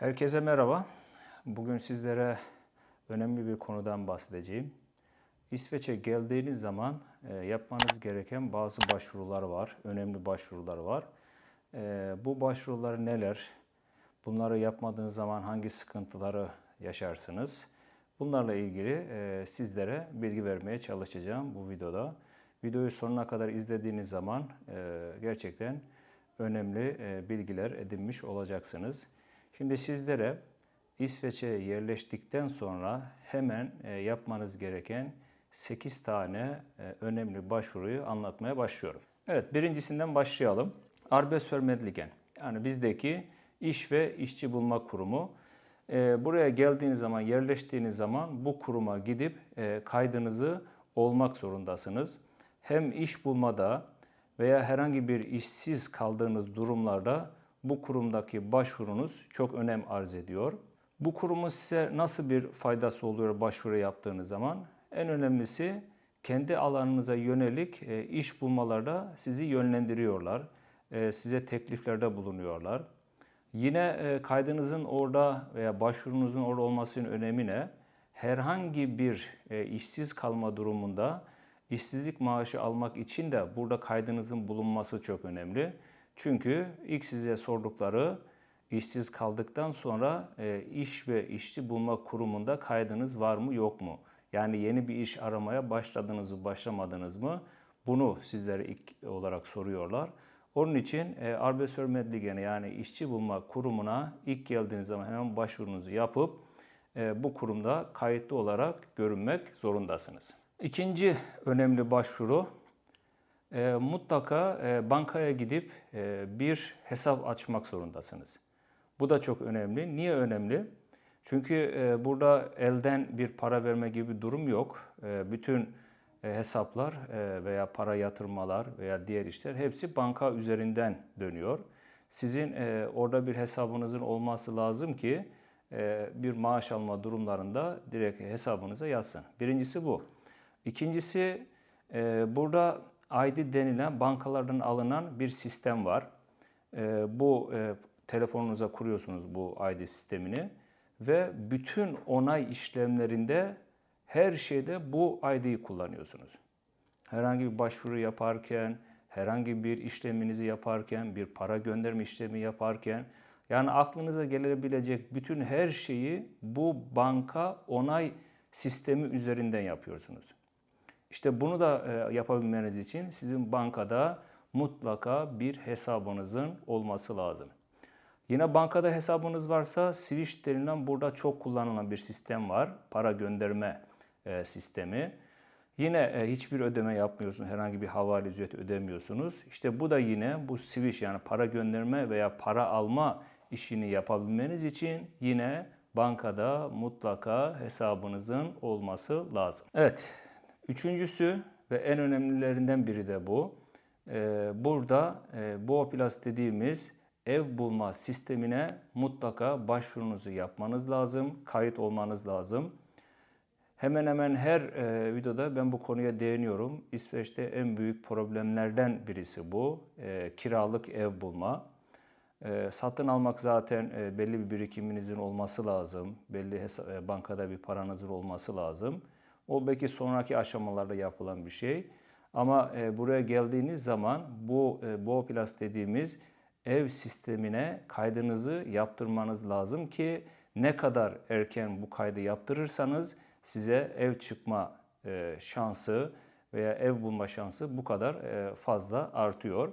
Herkese merhaba. Bugün sizlere önemli bir konudan bahsedeceğim. İsveç'e geldiğiniz zaman e, yapmanız gereken bazı başvurular var. Önemli başvurular var. E, bu başvurular neler? Bunları yapmadığınız zaman hangi sıkıntıları yaşarsınız? Bunlarla ilgili e, sizlere bilgi vermeye çalışacağım bu videoda. Videoyu sonuna kadar izlediğiniz zaman gerçekten önemli bilgiler edinmiş olacaksınız. Şimdi sizlere İsveç'e yerleştikten sonra hemen e, yapmanız gereken 8 tane e, önemli başvuruyu anlatmaya başlıyorum. Evet, birincisinden başlayalım. Arbetsförmedlingen, yani bizdeki iş ve işçi bulma kurumu. E, Buraya geldiğiniz zaman, yerleştiğiniz zaman bu kuruma gidip kaydınızı olmak zorundasınız. Hem iş bulmada veya herhangi bir işsiz kaldığınız durumlarda bu kurumdaki başvurunuz çok önem arz ediyor. Bu kurumun size nasıl bir faydası oluyor başvuru yaptığınız zaman? En önemlisi kendi alanınıza yönelik e, iş bulmalarda sizi yönlendiriyorlar. E, Size tekliflerde bulunuyorlar. Yine e, kaydınızın orada veya başvurunuzun orada olmasının önemi ne? Herhangi bir işsiz kalma durumunda işsizlik maaşı almak için de burada kaydınızın bulunması çok önemli. Çünkü ilk size sordukları işsiz kaldıktan sonra e, iş ve işçi bulma kurumunda kaydınız var mı yok mu? Yani yeni bir iş aramaya başladınız mı başlamadınız mı? Bunu sizlere ilk olarak soruyorlar. Onun için e, Arbetsförmedlingen'e yani işçi bulma kurumuna ilk geldiğiniz zaman hemen başvurunuzu yapıp e, bu kurumda kayıtlı olarak görünmek zorundasınız. İkinci önemli başvuru e, mutlaka e, bankaya gidip e, bir hesap açmak zorundasınız. Bu da çok önemli. Niye önemli? Çünkü e, burada elden bir para verme gibi bir durum yok. E, bütün e, hesaplar e, veya para yatırmalar veya diğer işler hepsi banka üzerinden dönüyor. Sizin e, orada bir hesabınızın olması lazım ki e, bir maaş alma durumlarında direkt hesabınıza yazsın. Birincisi bu. İkincisi e, burada ID denilen bankalardan alınan bir sistem var. E, bu e, telefonunuza kuruyorsunuz bu ID sistemini ve bütün onay işlemlerinde her şeyde bu ID'yi kullanıyorsunuz. Herhangi bir başvuru yaparken, herhangi bir işleminizi yaparken, bir para gönderme işlemi yaparken yani aklınıza gelebilecek bütün her şeyi bu banka onay sistemi üzerinden yapıyorsunuz. İşte bunu da e, yapabilmeniz için sizin bankada mutlaka bir hesabınızın olması lazım. Yine bankada hesabınız varsa Swish denilen burada çok kullanılan bir sistem var. Para gönderme e, sistemi. Yine e, hiçbir ödeme yapmıyorsunuz. Herhangi bir havale ücreti ödemiyorsunuz. İşte bu da yine bu Swish yani para gönderme veya para alma işini yapabilmeniz için yine bankada mutlaka hesabınızın olması lazım. Evet, Üçüncüsü ve en önemlilerinden biri de bu. Ee, Burada e, Boaplas dediğimiz ev bulma sistemine mutlaka başvurunuzu yapmanız lazım, kayıt olmanız lazım. Hemen hemen her e, videoda ben bu konuya değiniyorum. İsveç'te en büyük problemlerden birisi bu. E, kiralık ev bulma. Satın almak zaten belli bir birikiminizin olması lazım. Belli hesa- bankada bir paranızın olması lazım. O belki sonraki aşamalarda yapılan bir şey. Ama e, buraya geldiğiniz zaman bu e, Boaplas dediğimiz ev sistemine kaydınızı yaptırmanız lazım ki ne kadar erken bu kaydı yaptırırsanız size ev çıkma e, şansı veya ev bulma şansı bu kadar e, fazla artıyor.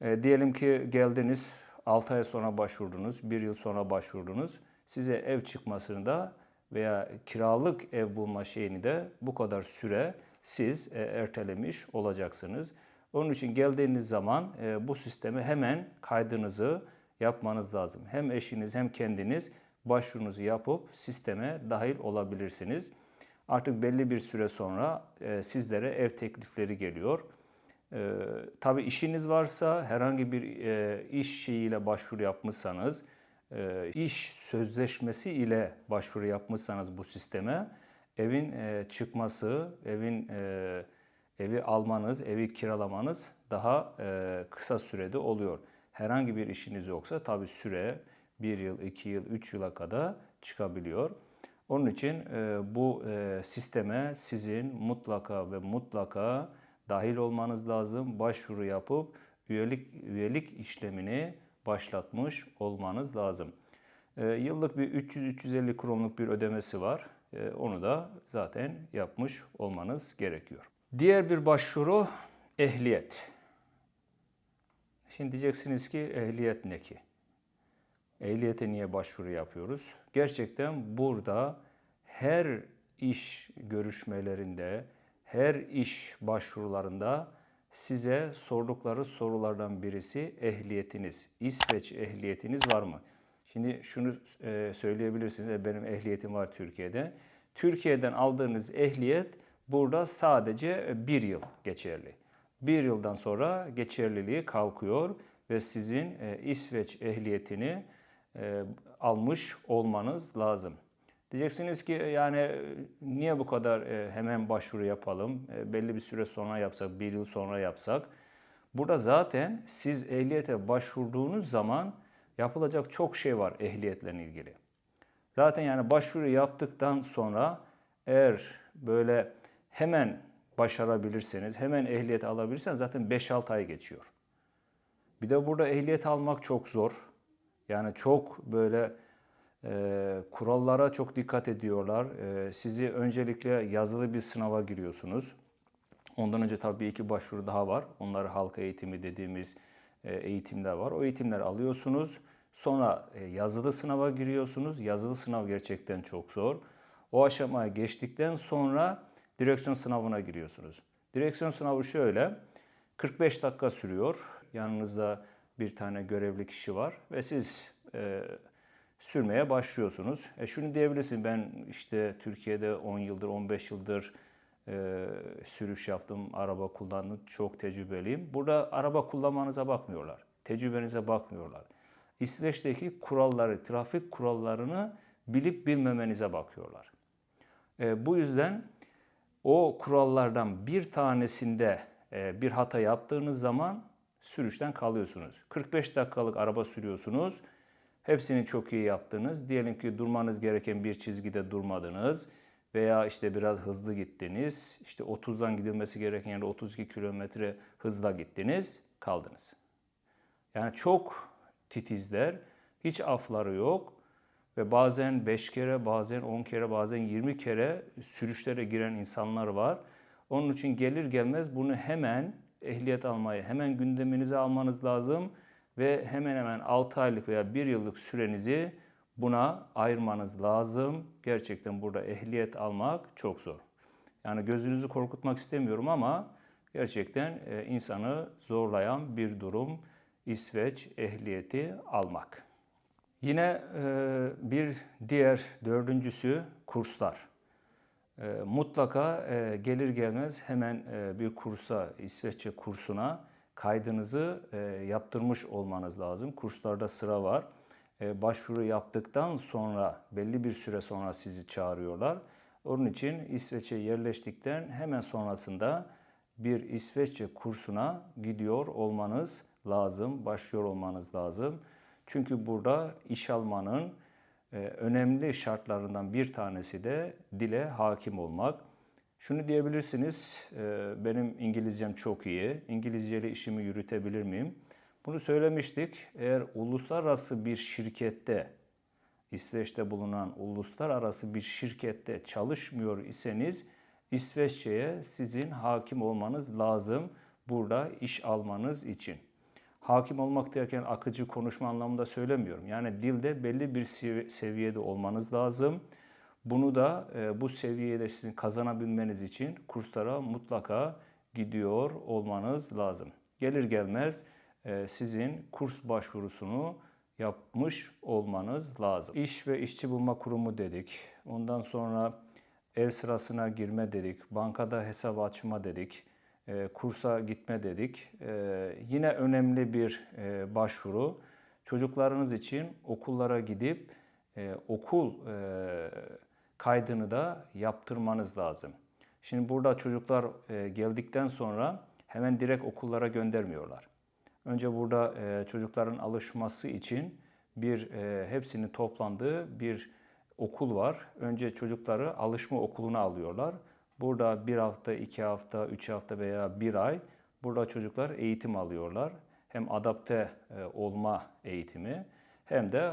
E, diyelim ki geldiniz 6 ay sonra başvurdunuz, 1 yıl sonra başvurdunuz. Size ev çıkmasını da veya kiralık ev bulma şeyini de bu kadar süre siz e, ertelemiş olacaksınız. Onun için geldiğiniz zaman e, bu sisteme hemen kaydınızı yapmanız lazım. Hem eşiniz hem kendiniz başvurunuzu yapıp sisteme dahil olabilirsiniz. Artık belli bir süre sonra e, sizlere ev teklifleri geliyor. Tabii işiniz varsa herhangi bir iş şeyiyle başvuru yapmışsanız, iş sözleşmesi ile başvuru yapmışsanız bu sisteme evin e, çıkması, evin e, evi almanız, evi kiralamanız daha e, kısa sürede oluyor. Herhangi bir işiniz yoksa tabii süre 1 yıl, 2 yıl, 3 yıla kadar çıkabiliyor. Onun için e, bu e, sisteme sizin mutlaka ve mutlaka dahil olmanız lazım. Başvuru yapıp üyelik üyelik işlemini başlatmış olmanız lazım. E, yıllık bir 300-350 kronluk bir ödemesi var. E, onu da zaten yapmış olmanız gerekiyor. Diğer bir başvuru ehliyet. Şimdi diyeceksiniz ki ehliyet ne ki? Ehliyete niye başvuru yapıyoruz? Gerçekten burada her iş görüşmelerinde, her iş başvurularında size sordukları sorulardan birisi ehliyetiniz. İsveç ehliyetiniz var mı? Şimdi şunu e, söyleyebilirsiniz. E, benim ehliyetim var Türkiye'de. Türkiye'den aldığınız ehliyet burada sadece bir yıl geçerli. Bir yıldan sonra geçerliliği kalkıyor ve sizin e, İsveç ehliyetini almış olmanız lazım. Diyeceksiniz ki yani e, niye bu kadar e, hemen başvuru yapalım? E, belli bir süre sonra yapsak, bir yıl sonra yapsak. Burada zaten siz ehliyete başvurduğunuz zaman yapılacak çok şey var ehliyetle ilgili. Zaten yani başvuru yaptıktan sonra eğer böyle hemen başarabilirseniz, hemen ehliyet alabilirseniz zaten 5-6 ay geçiyor. Bir de burada ehliyet almak çok zor. Yani çok böyle e, kurallara çok dikkat ediyorlar. E, sizi öncelikle yazılı bir sınava giriyorsunuz. Ondan önce tabii iki başvuru daha var. Onlar halk eğitimi dediğimiz e, eğitimler var. O eğitimleri alıyorsunuz. Sonra e, yazılı sınava giriyorsunuz. Yazılı sınav gerçekten çok zor. O aşamaya geçtikten sonra direksiyon sınavına giriyorsunuz. Direksiyon sınavı şöyle. 45 dakika sürüyor. Yanınızda bir tane görevli kişi var ve siz e, sürmeye başlıyorsunuz. E şunu diyebilirsin ben işte Türkiye'de 10 yıldır 15 yıldır e, sürüş yaptım, araba kullandım, çok tecrübeliyim. Burada araba kullanmanıza bakmıyorlar, tecrübenize bakmıyorlar. İsveç'teki kuralları, trafik kurallarını bilip bilmemenize bakıyorlar. E, bu yüzden o kurallardan bir tanesinde e, bir hata yaptığınız zaman sürüşten kalıyorsunuz. 45 dakikalık araba sürüyorsunuz. Hepsini çok iyi yaptınız. Diyelim ki durmanız gereken bir çizgide durmadınız veya işte biraz hızlı gittiniz. İşte 30'dan gidilmesi gereken yerde 32 kilometre hızla gittiniz, kaldınız. Yani çok titizler, hiç afları yok ve bazen 5 kere, bazen 10 kere, bazen 20 kere sürüşlere giren insanlar var. Onun için gelir gelmez bunu hemen ehliyet almayı hemen gündeminize almanız lazım ve hemen hemen 6 aylık veya 1 yıllık sürenizi buna ayırmanız lazım. Gerçekten burada ehliyet almak çok zor. Yani gözünüzü korkutmak istemiyorum ama gerçekten e, insanı zorlayan bir durum İsveç ehliyeti almak. Yine e, bir diğer dördüncüsü kurslar. E, mutlaka gelir gelmez hemen bir kursa, İsveççe kursuna kaydınızı yaptırmış olmanız lazım. Kurslarda sıra var. Başvuru yaptıktan sonra belli bir süre sonra sizi çağırıyorlar. Onun için İsveç'e yerleştikten hemen sonrasında bir İsveççe kursuna gidiyor olmanız lazım, başlıyor olmanız lazım. Çünkü burada iş almanın e, önemli şartlarından bir tanesi de dile hakim olmak. Şunu diyebilirsiniz, e, benim İngilizcem çok iyi, İngilizceyle işimi yürütebilir miyim? Bunu söylemiştik. Eğer uluslararası bir şirkette, İsveç'te bulunan uluslararası bir şirkette çalışmıyor iseniz İsveççe'ye sizin hakim olmanız lazım burada iş almanız için. Hakim olmak derken akıcı konuşma anlamında söylemiyorum. Yani dilde belli bir seviyede olmanız lazım. Bunu da e, bu seviyede sizin kazanabilmeniz için kurslara mutlaka gidiyor olmanız lazım. Gelir gelmez e, sizin kurs başvurusunu yapmış olmanız lazım. İş ve işçi bulma kurumu dedik. Ondan sonra ev sırasına girme dedik. Bankada hesap açma dedik e, kursa gitme dedik. Yine önemli bir başvuru. Çocuklarınız için okullara gidip okul kaydını da yaptırmanız lazım. Şimdi burada çocuklar e, geldikten sonra hemen direkt okullara göndermiyorlar. Önce burada e, çocukların alışması için bir e, hepsinin toplandığı bir okul var. Önce çocukları alışma okuluna alıyorlar. Burada bir hafta, iki hafta, üç hafta veya bir ay burada çocuklar eğitim alıyorlar. Hem adapte olma eğitimi hem de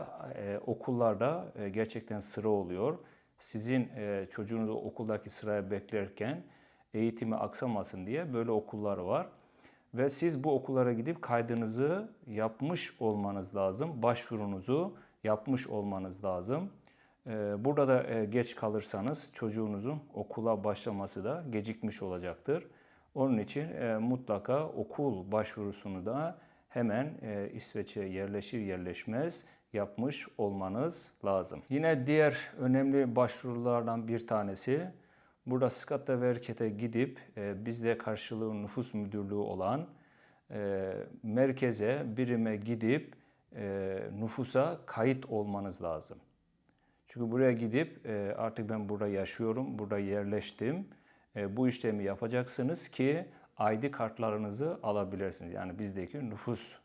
okullarda gerçekten sıra oluyor. Sizin e, çocuğunuzu okuldaki sıraya beklerken eğitimi aksamasın diye böyle okullar var. Ve siz bu okullara gidip kaydınızı yapmış olmanız lazım. Başvurunuzu yapmış olmanız lazım. Ee, Burada da e, geç kalırsanız çocuğunuzun okula başlaması da gecikmiş olacaktır. Onun için e, mutlaka okul başvurusunu da hemen e, İsveç'e yerleşir yerleşmez yapmış olmanız lazım. Yine diğer önemli başvurulardan bir tanesi burada Skatta Verket'e gidip e, bizde karşılığı nüfus müdürlüğü olan e, merkeze, birime gidip e, nüfusa kayıt olmanız lazım. Çünkü buraya gidip e, artık ben burada yaşıyorum, burada yerleştim. E, bu işlemi yapacaksınız ki ID kartlarınızı alabilirsiniz. Yani bizdeki nüfus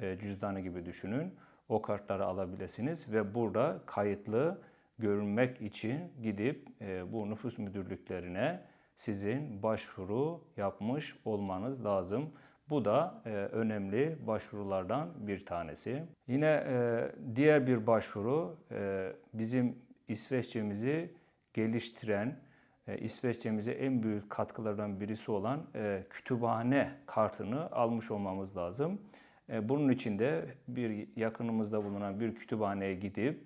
e, cüzdanı gibi düşünün. O kartları alabilirsiniz ve burada kayıtlı görünmek için gidip e, bu nüfus müdürlüklerine sizin başvuru yapmış olmanız lazım. Bu da e, önemli başvurulardan bir tanesi. Yine e, diğer bir başvuru e, bizim İsveççemizi geliştiren, e, İsveççemize en büyük katkılardan birisi olan e, kütüphane kartını almış olmamız lazım. E, bunun için de bir yakınımızda bulunan bir kütüphaneye gidip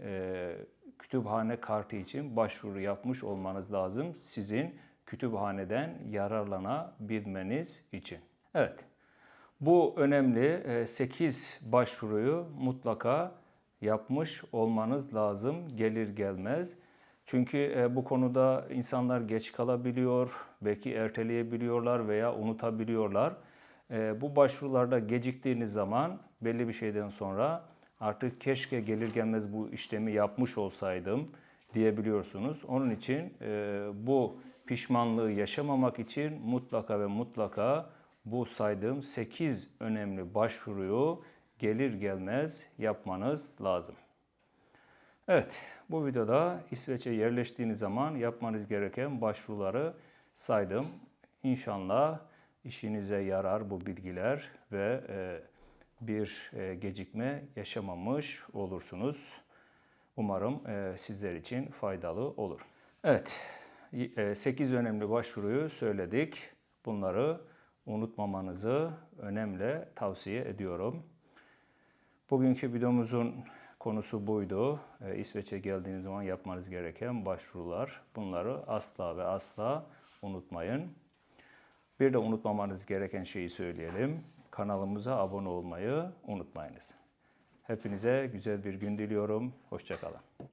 e, kütüphane kartı için başvuru yapmış olmanız lazım. Sizin kütüphaneden yararlanabilmeniz için. Evet. Bu önemli 8 başvuruyu mutlaka yapmış olmanız lazım gelir gelmez. Çünkü e, bu konuda insanlar geç kalabiliyor, belki erteleyebiliyorlar veya unutabiliyorlar. E, Bu başvurularda geciktiğiniz zaman belli bir şeyden sonra artık keşke gelir gelmez bu işlemi yapmış olsaydım diyebiliyorsunuz. Onun için e, bu pişmanlığı yaşamamak için mutlaka ve mutlaka bu saydığım 8 önemli başvuruyu gelir gelmez yapmanız lazım. Evet, bu videoda İsveç'e yerleştiğiniz zaman yapmanız gereken başvuruları saydım. İnşallah işinize yarar bu bilgiler ve e, bir e, gecikme yaşamamış olursunuz. Umarım e, sizler için faydalı olur. Evet, 8 önemli başvuruyu söyledik. Bunları unutmamanızı önemli tavsiye ediyorum. Bugünkü videomuzun konusu buydu. İsveç'e geldiğiniz zaman yapmanız gereken başvurular. Bunları asla ve asla unutmayın. Bir de unutmamanız gereken şeyi söyleyelim. Kanalımıza abone olmayı unutmayınız. Hepinize güzel bir gün diliyorum. Hoşçakalın.